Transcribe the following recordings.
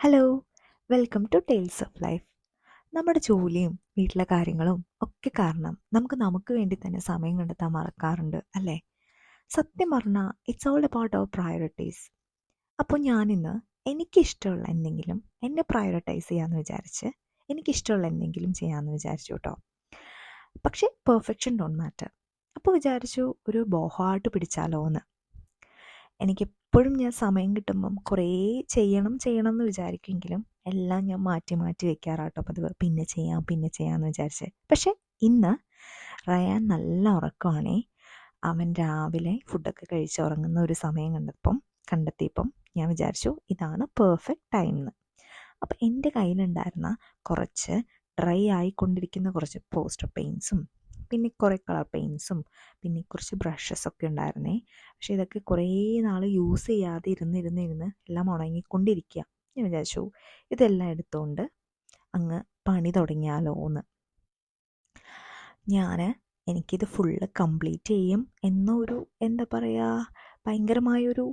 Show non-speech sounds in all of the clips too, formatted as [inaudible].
Hello welcome to tales of life നമ്മുടെ ജോലിയും വീട്ടിലെ കാര്യങ്ങളും ഒക്കെ കാരണം നമുക്ക് നമുക്ക് വേണ്ടി തന്നെ സമയം കണ്ടെത്താൻ മറക്കാറുണ്ട് അല്ലേ? സത്യം പറഞ്ഞാൽ it's all about our priorities അപ്പോൾ ഞാനിന്ന് എനിക്കിഷ്ടമുള്ള എന്തെങ്കിലും എന്നെ പ്രയോറിറ്റൈസ് ചെയ്യാമെന്ന് വിചാരിച്ച് എനിക്കിഷ്ടമുള്ള എന്തെങ്കിലും ചെയ്യാമെന്ന് വിചാരിച്ചു കേട്ടോ. പക്ഷേ പെർഫെക്ഷൻ ഡോൺ മാറ്റർ അപ്പോൾ വിചാരിച്ചു ഒരു ബോഹാട്ട് പിടിച്ചാലോ എന്ന് എനിക്കെപ്പോഴും ഞാൻ സമയം കിട്ടുമ്പം കുറേ ചെയ്യണം ചെയ്യണം എന്ന് വിചാരിക്കുമെങ്കിലും എല്ലാം ഞാൻ മാറ്റി മാറ്റി വെക്കാറാട്ടോ പതിവ്. പിന്നെ ചെയ്യാം പിന്നെ ചെയ്യാമെന്ന് വിചാരിച്ച്. പക്ഷേ ഇന്ന് റയാൻ നല്ല ഉറക്കമാണേ. അവൻ രാവിലെ ഫുഡൊക്കെ കഴിച്ച് ഉറങ്ങുന്ന ഒരു സമയം കണ്ടപ്പം കണ്ടെത്തിയപ്പം ഞാൻ വിചാരിച്ചു ഇതാണ് പെർഫെക്റ്റ് ടൈം എന്ന് അപ്പം എന്റെ കയ്യിലുണ്ടായിരുന്ന കുറച്ച് ഡ്രൈ ആയിക്കൊണ്ടിരിക്കുന്ന കുറച്ച് പോസ്റ്റർ പെയിൻസും പിന്നെ കുറേ കളർ പെയിൻസും പിന്നെ കുറച്ച് ബ്രഷസ് ഒക്കെ ഉണ്ടായിരുന്നേ. പക്ഷേ ഇതൊക്കെ കുറേ നാൾ യൂസ് ചെയ്യാതെ ഇരുന്ന് ഇരുന്ന് ഇരുന്ന് എല്ലാം ഉണങ്ങിക്കൊണ്ടിരിക്കുക ഞാൻ വിചാരിച്ചു ഇതെല്ലാം എടുത്തുകൊണ്ട് അങ്ങ് പണി തുടങ്ങിയാലോ എന്ന്. ഞാൻ എനിക്കിത് ഫുള്ള് കംപ്ലീറ്റ് ചെയ്യും എന്നൊരു എന്താ പറയുക ഭയങ്കരമായൊരു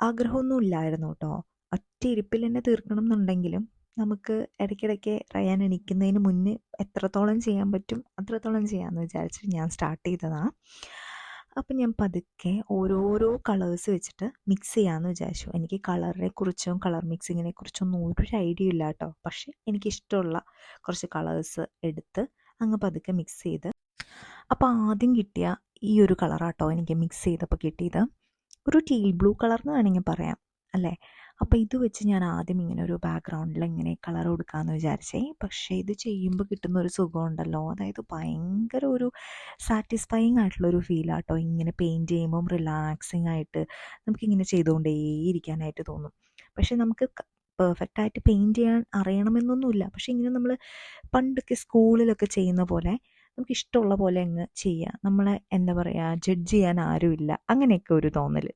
ആഗ്രഹമൊന്നും ഇല്ലായിരുന്നു കേട്ടോ. ഒറ്റ ഇരിപ്പിൽ തന്നെ തീർക്കണം എന്നുണ്ടെങ്കിലും നമുക്ക് ഇടയ്ക്കിടയ്ക്ക് റയാൻ എണീക്കുന്നതിന് മുന്നേ എത്രത്തോളം ചെയ്യാൻ പറ്റും അത്രത്തോളം ചെയ്യാമെന്ന് വിചാരിച്ചിട്ട് ഞാൻ സ്റ്റാർട്ട് ചെയ്തതാണ് അപ്പം ഞാൻ പതുക്കെ ഓരോരോ കളേഴ്സ് വെച്ചിട്ട് മിക്സ് ചെയ്യാമെന്ന് വിചാരിച്ചു. എനിക്ക് കളറിനെ കുറിച്ചും കളർ മിക്സിങ്ങിനെ കുറിച്ചൊന്നും ഒരു ഐഡിയ ഇല്ല കേട്ടോ പക്ഷേ എനിക്കിഷ്ടമുള്ള കുറച്ച് കളേഴ്സ് എടുത്ത് അങ്ങ് പതുക്കെ മിക്സ് ചെയ്ത്. അപ്പോൾ ആദ്യം കിട്ടിയ ഈ ഒരു കളറാട്ടോ എനിക്ക് മിക്സ് ചെയ്തപ്പോൾ കിട്ടിയത്. ഒരു ടീൽ ബ്ലൂ കളർ എന്ന് വേണമെങ്കിൽ പറയാം അല്ലേ? അപ്പോൾ ഇത് വെച്ച് ഞാൻ ആദ്യം ഇങ്ങനെ ഒരു ബാക്ക്ഗ്രൗണ്ടിൽ ഇങ്ങനെ കളർ കൊടുക്കാമെന്ന് വിചാരിച്ചേ. പക്ഷേ ഇത് ചെയ്യുമ്പോൾ കിട്ടുന്ന ഒരു സുഖമുണ്ടല്ലോ. അതായത് ഭയങ്കര ഒരു സാറ്റിസ്ഫൈങ് ആയിട്ടുള്ളൊരു ഫീലാട്ടോ ഇങ്ങനെ പെയിന്റ് ചെയ്യുമ്പം റിലാക്സിങ് ആയിട്ട് നമുക്കിങ്ങനെ ചെയ്തുകൊണ്ടേയിരിക്കാനായിട്ട് തോന്നും. പക്ഷേ നമുക്ക് പെർഫെക്റ്റ് ആയിട്ട് പെയിന്റ് ചെയ്യാൻ അറിയണമെന്നൊന്നുമില്ല. പക്ഷേ ഇങ്ങനെ നമ്മൾ പണ്ടൊക്കെ സ്കൂളിലൊക്കെ ചെയ്യുന്ന പോലെ നമുക്ക് ഇഷ്ടമുള്ള പോലെ അങ്ങ് ചെയ്യുക നമ്മളെ എന്താ പറയുക ജഡ്ജ് ചെയ്യാൻ ആരുമില്ല. അങ്ങനെയൊക്കെ ഒരു തോന്നൽ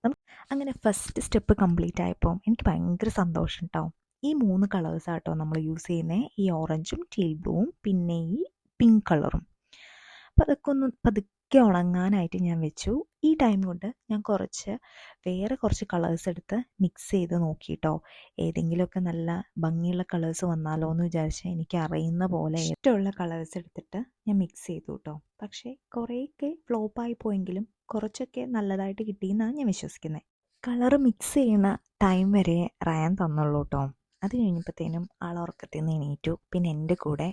അങ്ങനെ ഫസ്റ്റ് സ്റ്റെപ്പ് കംപ്ലീറ്റ് ആയപ്പോൾ എനിക്ക് ഭയങ്കര സന്തോഷം ഉണ്ടാവും ഈ മൂന്ന് കളേഴ്സാട്ടോ നമ്മൾ യൂസ് ചെയ്യുന്നത് ഈ ഓറഞ്ചും ടീൽ ബ്ലൂവും പിന്നെ ഈ പിങ്ക് കളറും അപ്പോൾ അതൊക്കെ ഒന്ന് പതുക്കെ ഉണങ്ങാനായിട്ട് ഞാൻ വെച്ചു. ഈ ടൈം കൊണ്ട് ഞാൻ കുറച്ച് വേറെ കുറച്ച് കളേഴ്സ് എടുത്ത് മിക്സ് ചെയ്ത് നോക്കിയിട്ടോ ഏതെങ്കിലുമൊക്കെ നല്ല ഭംഗിയുള്ള കളേഴ്സ് വന്നാലോ എന്ന് വിചാരിച്ച് എനിക്ക് അറിയുന്ന പോലെ ഇഷ്ടമുള്ള കളേഴ്സ് എടുത്തിട്ട് ഞാൻ മിക്സ് ചെയ്തു കേട്ടോ പക്ഷേ കുറേയൊക്കെ ഫ്ലോപ്പായി പോയെങ്കിലും കുറച്ചൊക്കെ നല്ലതായിട്ട് കിട്ടിയെന്നാണ് ഞാൻ വിശ്വസിക്കുന്നത് കളർ മിക്സ് ചെയ്യുന്ന ടൈം വരെ റയാൻ തന്നുള്ളൂ കേട്ടോ അത് കഴിഞ്ഞപ്പോഴത്തേനും ആൾ ഉറക്കത്തിൽ നിന്ന് എണീറ്റു. പിന്നെ എന്റെ കൂടെ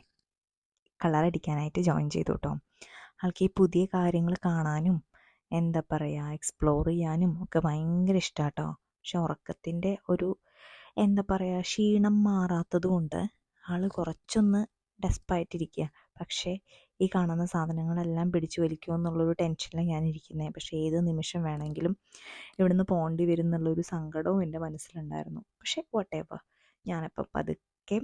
കളർ അടിക്കാനായിട്ട് ജോയിൻ ചെയ്തു കേട്ടോ ആൾക്ക് ഈ പുതിയ കാര്യങ്ങൾ കാണാനും എന്താ പറയുക എക്സ്പ്ലോർ ചെയ്യാനും ഒക്കെ ഭയങ്കര ഇഷ്ടമാണ് കേട്ടോ പക്ഷെ ഉറക്കത്തിന്റെ ഒരു എന്താ പറയുക ക്ഷീണം മാറാത്തത് കൊണ്ട് ആൾ കുറച്ചൊന്ന് ഡെസ്പായിട്ടിരിക്കുക പക്ഷേ ഈ കാണുന്ന സാധനങ്ങളെല്ലാം പിടിച്ചു വലിക്കുമോ എന്നുള്ളൊരു ടെൻഷനിലാണ് ഞാൻ ഇരിക്കുന്നത് പക്ഷേ ഏത് നിമിഷം വേണമെങ്കിലും ഇവിടുന്ന് പോകേണ്ടി വരും എന്നുള്ളൊരു സങ്കടവും എന്റെ മനസ്സിലുണ്ടായിരുന്നു. പക്ഷേ വാട്ട് എവർ ഞാനപ്പോൾ പതുക്കെ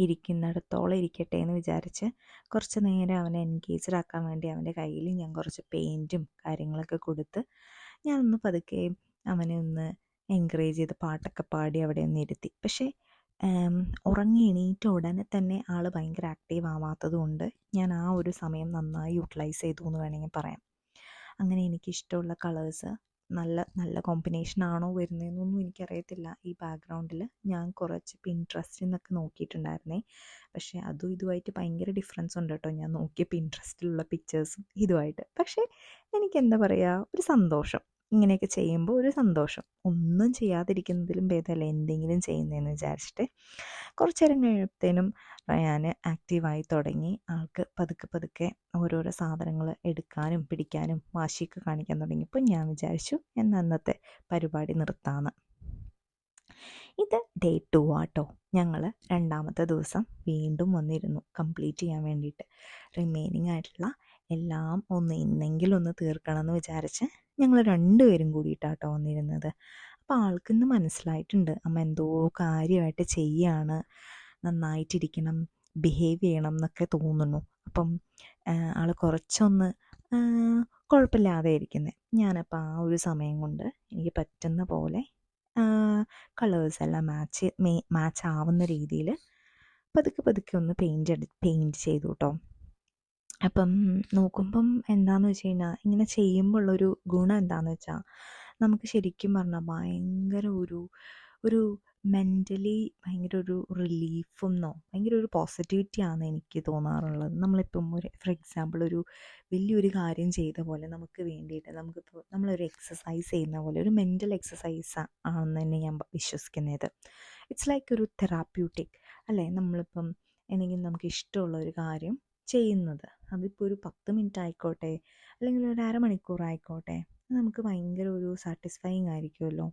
ഇരിക്കുന്നിടത്തോളം ഇരിക്കട്ടെ എന്ന് വിചാരിച്ച് കുറച്ച് നേരം അവനെ എൻഗേജ്ഡ് ആക്കാൻ വേണ്ടി അവന്റെ കയ്യിൽ ഞാൻ കുറച്ച് പെയിന്റും കാര്യങ്ങളൊക്കെ കൊടുത്ത് ഞാനൊന്ന് പതുക്കെ അവനെ ഒന്ന് എൻകറേജ് ചെയ്ത് പാട്ടൊക്കെ പാടി അവിടെ ഒന്ന് ഇരുത്തി. പക്ഷേ ഉറങ്ങി എണീറ്റ ഉടനെ തന്നെ ആൾ ഭയങ്കര ആക്റ്റീവ് ആവാത്തത് കൊണ്ട് ഞാൻ ആ ഒരു സമയം നന്നായി യൂട്ടിലൈസ് ചെയ്തു എന്ന് വേണമെങ്കിൽ പറയാം. അങ്ങനെ എനിക്കിഷ്ടമുള്ള കളേഴ്സ് നല്ല നല്ല കോമ്പിനേഷൻ ആണോ വരുന്നതെന്നൊന്നും എനിക്കറിയത്തില്ല. ഈ ബാക്ക്ഗ്രൗണ്ടിൽ ഞാൻ കുറച്ച് പിൻട്രസ്റ്റിൽ നിന്നൊക്കെ നോക്കിയിട്ടുണ്ടായിരുന്നേ. പക്ഷേ അതും ഇതുമായിട്ട് ഭയങ്കര ഡിഫറൻസ് ഉണ്ട് കേട്ടോ ഞാൻ നോക്കിയ പിൻട്രസ്റ്റിലുള്ള പിക്ചേഴ്സും ഇതുമായിട്ട്. പക്ഷേ എനിക്ക് എന്താ പറയുക ഒരു സന്തോഷം. ഇങ്ങനെയൊക്കെ ചെയ്യുമ്പോൾ ഒരു സന്തോഷം. ഒന്നും ചെയ്യാതിരിക്കുന്നതിലും ഭേദമല്ല. എന്തെങ്കിലും ചെയ്യുന്നതെന്ന് വിചാരിച്ചിട്ട് കുറച്ച് നേരം കഴിയുമ്പോഴത്തേനും ഞാൻ ആക്റ്റീവായി തുടങ്ങി. ആൾക്ക് പതുക്കെ പതുക്കെ ഓരോരോ സാധനങ്ങൾ എടുക്കാനും പിടിക്കാനും വാശിയൊക്കെ കാണിക്കാൻ തുടങ്ങിയപ്പോൾ ഞാൻ വിചാരിച്ചു എന്നാൽ അന്നത്തെ പരിപാടി നിർത്താമെന്ന് ഇത് ഡേ ടു ആട്ടോ. ഞങ്ങൾ രണ്ടാമത്തെ ദിവസം വീണ്ടും വന്നിരുന്നു കംപ്ലീറ്റ് ചെയ്യാൻ വേണ്ടിയിട്ട്. റിമൈനിങ് ആയിട്ടുള്ള എല്ലാം ഒന്ന് ഇന്നെങ്കിലും ഒന്ന് തീർക്കണം എന്ന് വിചാരിച്ച് ഞങ്ങൾ രണ്ടുപേരും കൂടിയിട്ടാട്ടോ വന്നിരുന്നത്. അപ്പോൾ ആൾക്കിന്ന് മനസ്സിലായിട്ടുണ്ട് അമ്മ എന്തോ കാര്യമായിട്ട് ചെയ്യാണ് നന്നായിട്ടിരിക്കണം ബിഹേവ് ചെയ്യണം എന്നൊക്കെ തോന്നുന്നു. അപ്പം ആൾ കുറച്ചൊന്ന് കുഴപ്പമില്ലാതെ ഇരിക്കുന്നത് ഞാനപ്പോൾ ആ ഒരു സമയം കൊണ്ട് എനിക്ക് പറ്റുന്ന പോലെ കളേഴ്സ് എല്ലാം മാച്ച് മാച്ച് ആവുന്ന രീതിയിൽ പതുക്കെ പതുക്കെ ഒന്ന് പെയിന്റ് അടി പെയിന്റ് ചെയ്തു കേട്ടോ അപ്പം നോക്കുമ്പം എന്താണെന്ന് വെച്ച് കഴിഞ്ഞാൽ ഇങ്ങനെ ചെയ്യുമ്പോൾ ഉള്ളൊരു ഗുണം എന്താണെന്ന് വെച്ചാൽ നമുക്ക് ശരിക്കും പറഞ്ഞാൽ ഭയങ്കര ഒരു ഒരു മെന്റലി ഭയങ്കര ഒരു റിലീഫും എന്നോ ഭയങ്കര ഒരു പോസിറ്റിവിറ്റി ആണ് എനിക്ക് തോന്നാറുള്ളത്. നമ്മളിപ്പം ഒരു ഫോർ എക്സാമ്പിൾ ഒരു വലിയൊരു കാര്യം ചെയ്ത പോലെ നമുക്ക് വേണ്ടിയിട്ട് നമുക്കിപ്പോൾ നമ്മളൊരു എക്സസൈസ് ചെയ്യുന്ന പോലെ ഒരു മെന്റൽ എക്സസൈസ് ആണെന്ന് തന്നെ ഞാൻ വിശ്വസിക്കുന്നത്. ഇറ്റ്സ് ലൈക്ക് ഒരു തെറാപ്യൂട്ടിക് അല്ലേ? നമ്മളിപ്പം എന്തെങ്കിലും നമുക്ക് ഇഷ്ടമുള്ള ഒരു കാര്യം ചെയ്യുന്നത്. അതിപ്പോൾ ഒരു പത്ത് മിനിറ്റ് ആയിക്കോട്ടെ അല്ലെങ്കിൽ ഒരു അരമണിക്കൂർ ആയിക്കോട്ടെ നമുക്ക് ഭയങ്കര ഒരു സാറ്റിസ്ഫൈങ് ആയിരിക്കുമല്ലോ.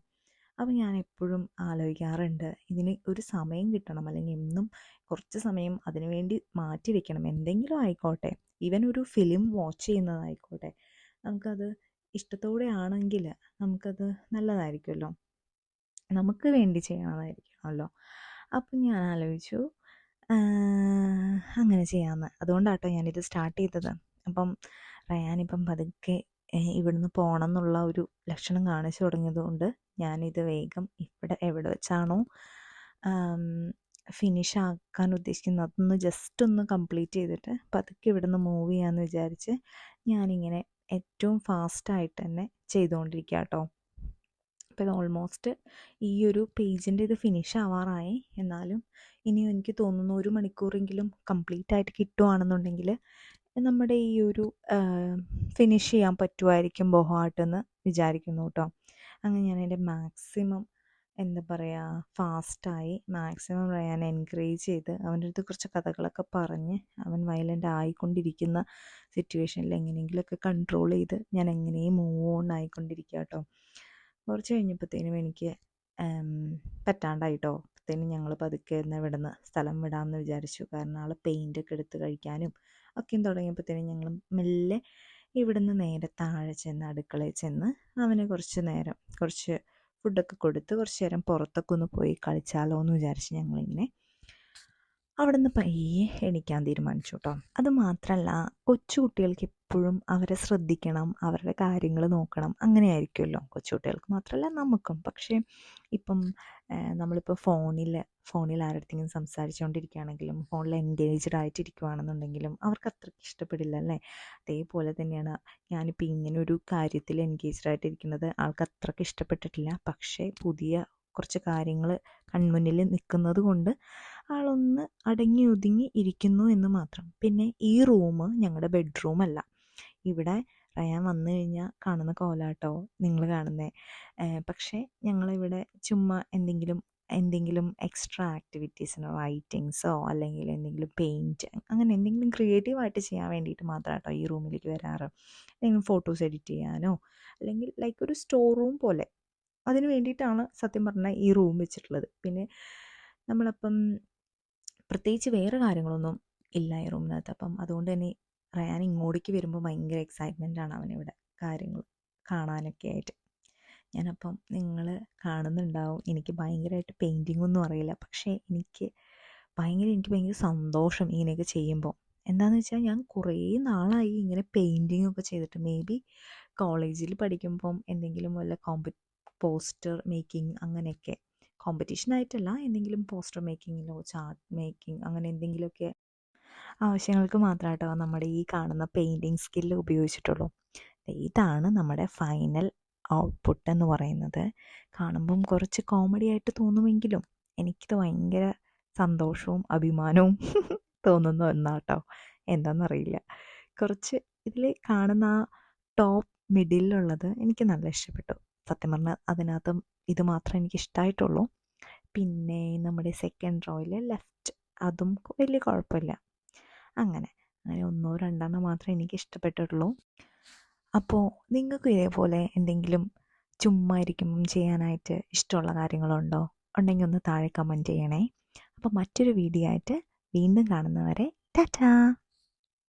അപ്പോൾ ഞാൻ എപ്പോഴും ആലോചിക്കാറുണ്ട് ഇതിന് ഒരു സമയം കിട്ടണം അല്ലെങ്കിൽ എന്നും കുറച്ച് സമയം അതിനുവേണ്ടി മാറ്റി വെക്കണം എന്തെങ്കിലും ആയിക്കോട്ടെ ഈവൻ ഒരു ഫിലിം വാച്ച് ചെയ്യുന്നതായിക്കോട്ടെ നമുക്കത് ഇഷ്ടത്തോടെ ആണെങ്കിൽ നമുക്കത് നല്ലതായിരിക്കുമല്ലോ. നമുക്ക് വേണ്ടി ചെയ്യണതായിരിക്കണമല്ലോ അപ്പം ഞാൻ ആലോചിച്ചു അങ്ങനെ ചെയ്യാമെന്ന് അതുകൊണ്ടാട്ടോ ഞാനിത് സ്റ്റാർട്ട് ചെയ്തത്. അപ്പം റയാനിപ്പം പതുക്കെ ഇവിടുന്ന് പോകണം എന്നുള്ള ഒരു ലക്ഷണം കാണിച്ചു തുടങ്ങിയതുകൊണ്ട് ഞാനിത് വേഗം ഇവിടെ എവിടെ വെച്ചാണോ ഫിനിഷ് ആക്കാൻ ഉദ്ദേശിക്കുന്നത്. അതൊന്ന് ജസ്റ്റ് ഒന്ന് കംപ്ലീറ്റ് ചെയ്തിട്ട് പതുക്കെ ഇവിടുന്ന് മൂവ് ചെയ്യാമെന്ന് വിചാരിച്ച് ഞാനിങ്ങനെ ഏറ്റവും ഫാസ്റ്റായിട്ട് തന്നെ ചെയ്തുകൊണ്ടിരിക്കുക കേട്ടോ അപ്പോൾ ഇത് ഓൾമോസ്റ്റ് ഈ ഒരു പേജിന്റെ ഇത് ഫിനിഷ് ആവാറായി. എന്നാലും ഇനിയും എനിക്ക് തോന്നുന്നു ഒരു മണിക്കൂറെങ്കിലും കംപ്ലീറ്റ് ആയിട്ട് കിട്ടുവാണെന്നുണ്ടെങ്കിൽ നമ്മുടെ ഈ ഒരു ഫിനിഷ് ചെയ്യാൻ പറ്റുമായിരിക്കും ബൊഹാട്ടെന്ന് വിചാരിക്കുന്നു കേട്ടോ. അങ്ങനെ ഞാൻ എന്റെ മാക്സിമം എന്താ പറയുക ഫാസ്റ്റായി മാക്സിമം റയാൻ എൻകറേജ് ചെയ്ത് അവന്റെ അടുത്ത് കുറച്ച് കഥകളൊക്കെ പറഞ്ഞ് അവൻ വയലന്റ് ആയിക്കൊണ്ടിരിക്കുന്ന സിറ്റുവേഷനിൽ എങ്ങനെയെങ്കിലുമൊക്കെ കൺട്രോൾ ചെയ്ത് ഞാൻ എങ്ങനെയും മൂവ് ഓൺ ആയിക്കൊണ്ടിരിക്കുക കേട്ടോ. കുറച്ച് കഴിഞ്ഞപ്പോഴത്തേനും എനിക്ക് പറ്റാണ്ടായിട്ടോ. അപ്പോഴത്തേനും ഞങ്ങൾ പതുക്കെ എന്നാൽ ഇവിടുന്ന് സ്ഥലം വിടാമെന്ന് വിചാരിച്ചു. കാരണം ആൾ പെയിന്റൊക്കെ എടുത്ത് കഴിക്കാനും ഒക്കെയും തുടങ്ങിയപ്പോഴത്തേനും ഞങ്ങൾ മെല്ലെ ഇവിടുന്ന് നേരെ താഴെ ചെന്ന് അടുക്കളയിൽ ചെന്ന് അവന് കുറച്ച് നേരം കുറച്ച് ഫുഡൊക്കെ കൊടുത്ത് കുറച്ച് നേരം പുറത്തൊക്കെ ഒന്ന് പോയി കളിച്ചാലോ എന്ന് വിചാരിച്ച് ഞങ്ങളിങ്ങനെ അവിടെ നിന്ന് പയ്യെ എണിക്കാൻ തീരുമാനിച്ചു കേട്ടോ അത് മാത്രമല്ല കൊച്ചു കുട്ടികൾക്ക് എപ്പോഴും അവരെ ശ്രദ്ധിക്കണം അവരുടെ കാര്യങ്ങൾ നോക്കണം അങ്ങനെ ആയിരിക്കുമല്ലോ കൊച്ചു കുട്ടികൾക്ക് മാത്രമല്ല നമുക്കും. പക്ഷേ ഇപ്പം നമ്മളിപ്പോൾ ഫോണിൽ ഫോണിൽ ആരുടെങ്കിലും സംസാരിച്ചുകൊണ്ടിരിക്കുകയാണെങ്കിലും ഫോണിൽ എൻഗേജ്ഡ് ആയിട്ടിരിക്കുകയാണെന്നുണ്ടെങ്കിലും അവർക്ക് അത്രയ്ക്ക് ഇഷ്ടപ്പെടില്ല അല്ലേ? അതേപോലെ തന്നെയാണ് ഞാനിപ്പോൾ ഇങ്ങനെ ഒരു കാര്യത്തിൽ എൻഗേജ്ഡ് ആയിട്ടിരിക്കുന്നത് ആൾക്ക് അത്രയ്ക്ക് ഇഷ്ടപ്പെട്ടിട്ടില്ല. പക്ഷേ പുതിയ കുറച്ച് കാര്യങ്ങൾ കൺമുന്നിൽ നിൽക്കുന്നത് കൊണ്ട് ആളൊന്ന് അടങ്ങി ഒതുങ്ങി ഇരിക്കുന്നു എന്ന് മാത്രം. പിന്നെ ഈ റൂം ഞങ്ങളുടെ ബെഡ്റൂം അല്ല. ഇവിടെ റയാൻ വന്നു കഴിഞ്ഞാൽ കാണുന്ന കോലാട്ടോ നിങ്ങൾ കാണുന്നേ. പക്ഷേ ഞങ്ങളിവിടെ ചുമ്മാ എന്തെങ്കിലും എന്തെങ്കിലും എക്സ്ട്രാ ആക്ടിവിറ്റീസിനോ റൈറ്റിങ്സോ അല്ലെങ്കിൽ എന്തെങ്കിലും പെയിന്റ് അങ്ങനെ എന്തെങ്കിലും ക്രിയേറ്റീവായിട്ട് ചെയ്യാൻ വേണ്ടിയിട്ട് മാത്രം കേട്ടോ ഈ റൂമിലേക്ക് വരാറ്. എന്തെങ്കിലും ഫോട്ടോസ് എഡിറ്റ് ചെയ്യാനോ അല്ലെങ്കിൽ ലൈക്ക് ഒരു സ്റ്റോർ റൂം പോലെ. അതിന് വേണ്ടിയിട്ടാണ് സത്യം പറഞ്ഞാൽ ഈ റൂം വെച്ചിട്ടുള്ളത്. പിന്നെ നമ്മളപ്പം പ്രത്യേകിച്ച് വേറെ കാര്യങ്ങളൊന്നും ഇല്ല ഈ റൂമിനകത്ത്. അപ്പം അതുകൊണ്ട് തന്നെ റയാൻ ഇങ്ങോട്ടേക്ക് വരുമ്പോൾ ഭയങ്കര എക്സൈറ്റ്മെന്റ് ആണ് അവനിവിടെ കാര്യങ്ങൾ കാണാനൊക്കെ ആയിട്ട്. ഞാനപ്പം നിങ്ങൾ കാണുന്നുണ്ടാവും. എനിക്ക് ഭയങ്കരമായിട്ട് പെയിന്റിംഗ് ഒന്നും അറിയില്ല. പക്ഷേ എനിക്ക് ഭയങ്കര എനിക്ക് ഭയങ്കര സന്തോഷം ഇങ്ങനെയൊക്കെ ചെയ്യുമ്പോൾ എന്താണെന്ന് വെച്ചാൽ ഞാൻ കുറേ നാളായി ഇങ്ങനെ പെയിന്റിംഗ് ഒക്കെ ചെയ്തിട്ട്. മേ ബി കോളേജിൽ പഠിക്കുമ്പം എന്തെങ്കിലും വല്ല കോമ്പ പോസ്റ്റർ മേക്കിംഗ് അങ്ങനെയൊക്കെ കോമ്പറ്റീഷനായിട്ടല്ല എന്തെങ്കിലും പോസ്റ്റർ മേക്കിങ്ങിലോ ചാർട്ട് മേക്കിംഗ് അങ്ങനെ എന്തെങ്കിലുമൊക്കെ ആവശ്യങ്ങൾക്ക് മാത്രമായിട്ടോ നമ്മുടെ ഈ കാണുന്ന പെയിന്റിങ് സ്കില്ല് ഉപയോഗിച്ചിട്ടുള്ളൂ. ഇതാണ് നമ്മുടെ ഫൈനൽ ഔട്ട്പുട്ട് എന്ന് പറയുന്നത്. കാണുമ്പം കുറച്ച് കോമഡി ആയിട്ട് തോന്നുമെങ്കിലും എനിക്കിത് ഭയങ്കര സന്തോഷവും അഭിമാനവും [laughs] തോന്നുന്ന ഒന്നാട്ടോ. എന്താണെന്നറിയില്ല കുറച്ച് ഇതിൽ കാണുന്ന ആ ടോപ്പ് മിഡിലുള്ളത് എനിക്ക് നല്ല ഇഷ്ടപ്പെട്ടു. സത്യം പറഞ്ഞാൽ അതിനകത്തും ഇത് മാത്രമേ എനിക്ക് ഇഷ്ടമായിട്ടുള്ളൂ പിന്നെ നമ്മുടെ സെക്കൻഡ് റോയിൽ ലെഫ്റ്റ് അതും വലിയ കുഴപ്പമില്ല. അങ്ങനെ അങ്ങനെ ഒന്നോ രണ്ടെണ്ണം മാത്രമേ എനിക്ക് ഇഷ്ടപ്പെട്ടിട്ടുള്ളൂ അപ്പോൾ നിങ്ങൾക്ക് ഇതേപോലെ എന്തെങ്കിലും ചുമ്മാ ഇരിക്കുമ്പം ചെയ്യാനായിട്ട് ഇഷ്ടമുള്ള കാര്യങ്ങളുണ്ടോ? ഉണ്ടെങ്കിൽ ഒന്ന് താഴെ കമന്റ് ചെയ്യണേ. അപ്പോൾ മറ്റൊരു വീഡിയോ ആയിട്ട് വീണ്ടും കാണുന്നവരെ ടാറ്റാ!